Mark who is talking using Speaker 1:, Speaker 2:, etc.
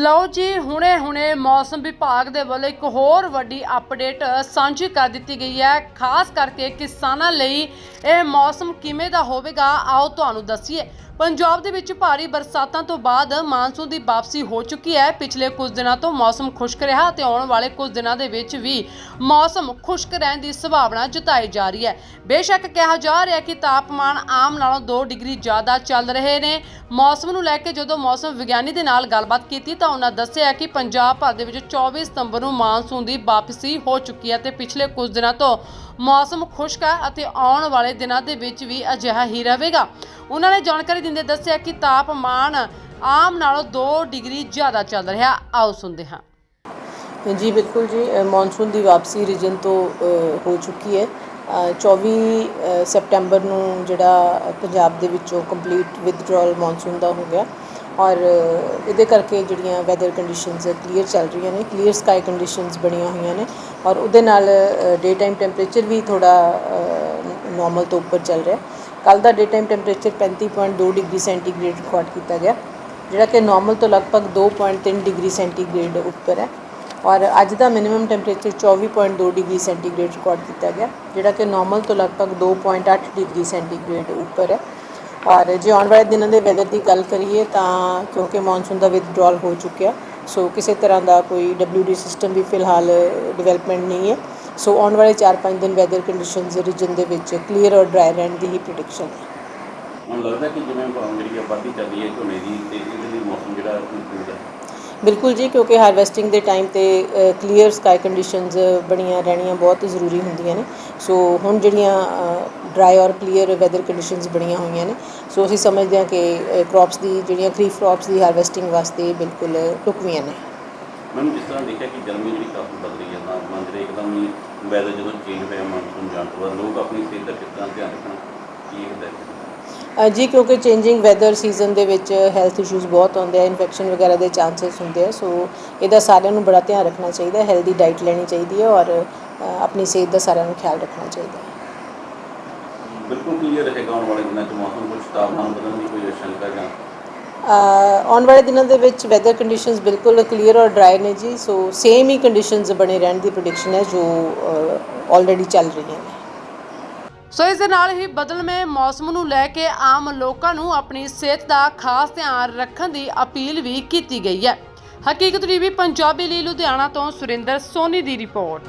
Speaker 1: ਲਓ ਜੀ, ਹੁਣੇ ਹੁਣੇ ਮੌਸਮ ਵਿਭਾਗ ਦੇ ਵੱਲੋਂ ਇੱਕ ਹੋਰ ਵੱਡੀ ਅਪਡੇਟ ਸਾਂਝੀ ਕਰ ਦਿੱਤੀ ਗਈ ਹੈ। ਖਾਸ ਕਰਕੇ ਕਿਸਾਨਾਂ ਲਈ ਇਹ ਮੌਸਮ ਕਿਵੇਂ ਦਾ ਹੋਵੇਗਾ, ਆਓ ਤੁਹਾਨੂੰ ਦੱਸੀਏ। ਪੰਜਾਬ ਦੇ ਵਿੱਚ ਭਾਰੀ ਬਰਸਾਤਾਂ ਤੋਂ ਬਾਅਦ ਮਾਨਸੂਨ ਦੀ ਵਾਪਸੀ ਹੋ ਚੁੱਕੀ ਹੈ। ਪਿਛਲੇ ਕੁਝ ਦਿਨਾਂ ਤੋਂ ਮੌਸਮ ਖੁਸ਼ਕ ਰਿਹਾ ਅਤੇ ਆਉਣ ਵਾਲੇ ਕੁਝ ਦਿਨਾਂ ਦੇ ਵਿੱਚ ਵੀ ਮੌਸਮ ਖੁਸ਼ਕ ਰਹਿਣ ਦੀ ਸੰਭਾਵਨਾ ਜਤਾਈ ਜਾ ਰਹੀ ਹੈ। ਬੇਸ਼ੱਕ ਕਿਹਾ ਜਾ ਰਿਹਾ ਕਿ ਤਾਪਮਾਨ ਆਮ ਨਾਲੋਂ 2 ਡਿਗਰੀ ਜ਼ਿਆਦਾ ਚੱਲ ਰਹੇ ਨੇ। ਮੌਸਮ ਨੂੰ ਲੈ ਕੇ ਜਦੋਂ ਮੌਸਮ ਵਿਗਿਆਨੀ ਦੇ ਨਾਲ ਗੱਲਬਾਤ ਕੀਤੀ ਤਾਂ ਉਹਨਾਂ ਦੱਸਿਆ ਕਿ ਪੰਜਾਬ ਭਰ ਦੇ ਵਿੱਚ 24 ਸਤੰਬਰ ਨੂੰ ਮਾਨਸੂਨ ਦੀ ਵਾਪਸੀ ਹੋ ਚੁੱਕੀ ਹੈ ਤੇ ਪਿਛਲੇ ਕੁਝ ਦਿਨਾਂ ਤੋਂ ਮੌਸਮ ਖੁਸ਼ਕ ਹੈ ਅਤੇ ਆਉਣ ਵਾਲੇ ਦਿਨਾਂ ਦੇ ਵਿੱਚ ਵੀ ਅਜਿਹਾ ਹੀ ਰਹੇਗਾ। ਉਹਨਾਂ ਨੇ ਜਾਣਕਾਰੀ ਦਿੰਦੇ ਦੱਸਿਆ ਕਿ ਤਾਪਮਾਨ ਆਮ ਨਾਲੋਂ 2 ਡਿਗਰੀ ਜ਼ਿਆਦਾ ਚੱਲ ਰਿਹਾ। ਆਓ ਸੁਣਦੇ ਹਾਂ।
Speaker 2: ਜੀ ਬਿਲਕੁਲ ਜੀ। ਮੌਨਸੂਨ ਦੀ ਵਾਪਸੀ ਰੀਜਨ ਤੋਂ ਹੋ ਚੁੱਕੀ ਹੈ। ਅ, 24 ਅ, ਸੈਪਟੈਂਬਰ ਨੂੰ ਜਿਹੜਾ ਪੰਜਾਬ ਦੇ ਵਿੱਚੋਂ ਕੰਪਲੀਟ ਵਿਦਡਰਾਅਲ ਮੌਨਸੂਨ ਦਾ ਹੋ ਗਿਆ। ਔਰ ਇਹਦੇ ਕਰਕੇ ਜਿਹੜੀਆਂ ਵੈਦਰ ਕੰਡੀਸ਼ਨਸ ਕਲੀਅਰ ਚੱਲ ਰਹੀਆਂ ਨੇ। ਕਲੀਅਰ ਸਕਾਈ ਕੰਡੀਸ਼ਨਸ ਬਣੀਆਂ ਹੋਈਆਂ ਨੇ। ਔਰ ਉਹਦੇ ਨਾਲ ਡੇ ਟਾਈਮ ਟੈਂਪਰੇਚਰ ਵੀ ਥੋੜਾ ਨਾਰਮਲ ਤੋਂ ਉੱਪਰ ਚੱਲ ਰਿਹਾ। ਕੱਲ ਦਾ day time temperature 35.2 degree centigrade record ਕੀਤਾ ਗਿਆ, ਜਿਹੜਾ ਕਿ ਨਾਰਮਲ ਤੋਂ ਲਗਭਗ 2.3 ਡਿਗਰੀ ਸੈਂਟੀਗ੍ਰੇਡ ਉੱਪਰ ਹੈ ਔਰ ਅੱਜ ਦਾ minimum temperature 24.2 degree centigrade record ਕੀਤਾ ਗਿਆ, ਜਿਹੜਾ ਕਿ ਨਾਰਮਲ ਤੋਂ ਲਗਭਗ 2.8 ਡਿਗਰੀ ਸੈਂਟੀਗ੍ਰੇਡ ਉੱਪਰ ਹੈ ਔਰ ਜੇ ਆਉਣ ਵਾਲੇ ਦਿਨਾਂ ਦੇ ਵੈਦਰ ਦੀ ਗੱਲ ਕਰੀਏ ਤਾਂ ਕਿਉਂਕਿ ਮੌਨਸੂਨ ਦਾ ਵਿਦਡਰਾਅਲ ਹੋ ਚੁੱਕਿਆ ਸੋ ਕਿਸੇ ਤਰ੍ਹਾਂ ਦਾ ਕੋਈ WD ਸਿਸਟਮ ਵੀ ਫਿਲਹਾਲ ਡਿਵੈਲਪਮੈਂਟ ਨਹੀਂ ਹੈ। ਸੋ ਆਉਣ ਵਾਲੇ 4-5 ਦਿਨ ਵੈਦਰ ਕੰਡੀਸ਼ਨਸ ਰੀਜਨ ਦੇ ਵਿੱਚ ਕਲੀਅਰ ਔਰ ਡਰਾਈ ਰਹਿਣ ਦੀ ਹੀ ਪ੍ਰੈਡਿਕਸ਼ਨ ਹੈ।
Speaker 3: ਹੁਣ ਲੱਗਦਾ ਕਿ ਜਿਵੇਂ ਜਿਹੜੀ ਆਬਾਦੀ ਚੱਲ ਰਹੀ ਹੈ ਝੋਨੇ ਦੀ ਤੇ ਇਹਦੇ ਲਈ ਮੌਸਮ ਜਿਹੜਾ ਹੈ।
Speaker 2: ਬਿਲਕੁਲ ਜੀ ਕਿਉਂਕਿ ਹਾਰਵੈਸਟਿੰਗ ਦੇ ਟਾਈਮ ਤੇ ਕਲੀਅਰ ਸਕਾਈ ਕੰਡੀਸ਼ਨਸ ਬਣੀਆਂ ਰਹਿਣੀਆਂ ਬਹੁਤ ਜ਼ਰੂਰੀ ਹੁੰਦੀਆਂ ਨੇ। ਸੋ ਹੁਣ ਜਿਹੜੀਆਂ ਡਰਾਈ ਔਰ ਕਲੀਅਰ ਵੈਦਰ ਕੰਡੀਸ਼ਨਸ ਬਣੀਆਂ ਹੋਈਆਂ ਨੇ ਸੋ ਅਸੀਂ ਸਮਝਦੇ ਹਾਂ ਕਿ ਕ੍ਰੌਪਸ ਦੀ ਜਿਹੜੀਆਂ ਖਰੀਫ ਕ੍ਰੌਪਸ ਦੀ ਹਾਰਵੈਸਟਿੰਗ ਵਾਸਤੇ ਬਿਲਕੁਲ ਢੁਕਵੀਆਂ ਨੇ।
Speaker 3: ਮੈਨੂੰ ਜਿਸ ਤਰ੍ਹਾਂ ਦੇਖਿਆ ਕਿ ਗਰਮੀ ਜਿਹੜੀ ਕਾਫੀ ਵੱਧ ਰਹੀ ਹੈ ਤਾਪਮਾਨ ਜਿਹੜੇ ਇੱਕਦਮ ਹੀ ਵੈਦਰ ਜਦੋਂ ਚੇਂਜ ਹੋਇਆ ਮਾਨਸੂਨ ਜਾਣ ਤੋਂ ਬਾਅਦ ਲੋਕ ਆਪਣੀ ਸਿਹਤ ਦਾ ਕਿਸ ਤਰ੍ਹਾਂ ਧਿਆਨ ਰੱਖਣ ਕੀ ਹੁੰਦਾ ਹੈ?
Speaker 2: ਅ, ਜੀ ਕਿਉਂਕਿ ਚੇਂਜਿੰਗ ਵੈਦਰ ਸੀਜ਼ਨ ਦੇ ਵਿੱਚ ਹੈਲਥ ਇਸ਼ੂਜ਼ ਬਹੁਤ ਆਉਂਦੇ ਆ ਇਨਫੈਕਸ਼ਨ ਵਗੈਰਾ ਦੇ ਚਾਂਸਸ ਹੁੰਦੇ ਆ ਸੋ ਇਹਦਾ ਸਾਰਿਆਂ ਨੂੰ ਬੜਾ ਧਿਆਨ ਰੱਖਣਾ ਚਾਹੀਦਾ ਹੈਲਦੀ ਡਾਈਟ ਲੈਣੀ ਚਾਹੀਦੀ ਹੈ ਔਰ ਅ, ਆਪਣੀ ਸਿਹਤ ਦਾ ਸਾਰਿਆਂ ਨੂੰ ਖਿਆਲ ਰੱਖਣਾ ਚਾਹੀਦਾ ਹੈ।
Speaker 3: ਬਿਲਕੁਲ ਕਲੀਅਰ ਰਹੇਗਾ ਆਉਣ ਵਾਲੇ ਦਿਨਾਂ 'ਚ ਮੌਸਮ ਕੁਝ ਤਾਪਮਾਨ ਬਦਲਣ ਦੀ ਕੋਈ ਆਸ਼ੰਕਾ ਜਾਂ
Speaker 2: ਆਉਣ ਵਾਲੇ ਦਿਨਾਂ ਦੇ ਵਿੱਚ ਵੈਦਰ ਕੰਡੀਸ਼ਨਸ ਬਿਲਕੁਲ ਕਲੀਅਰ ਔਰ ਡਰਾਈ ਨੇ ਜੀ ਸੋ ਸੇਮ ਹੀ ਕੰਡੀਸ਼ਨਸ ਬਣੇ ਰਹਿਣ ਦੀ ਪ੍ਰੈਡਿਕਸ਼ਨ ਹੈ ਜੋ ਆਲਰੇਡੀ ਚੱਲ ਰਹੀਆਂ ਨੇ।
Speaker 1: ਸੋ ਇਸ ਦੇ ਨਾਲ ਹੀ ਬਦਲਵੇਂ ਮੌਸਮ ਨੂੰ ਲੈ ਕੇ ਆਮ ਲੋਕਾਂ ਨੂੰ ਆਪਣੀ ਸਿਹਤ ਦਾ ਖਾਸ ਧਿਆਨ ਰੱਖਣ ਦੀ ਅਪੀਲ ਵੀ ਕੀਤੀ ਗਈ ਹੈ। ਹਕੀਕਤ ਟੀਵੀ, ਪੰਜਾਬੀ ਲਈ ਲੁਧਿਆਣਾ ਤੋਂ ਸੁਰਿੰਦਰ ਸੋਨੀ ਦੀ ਰਿਪੋਰਟ।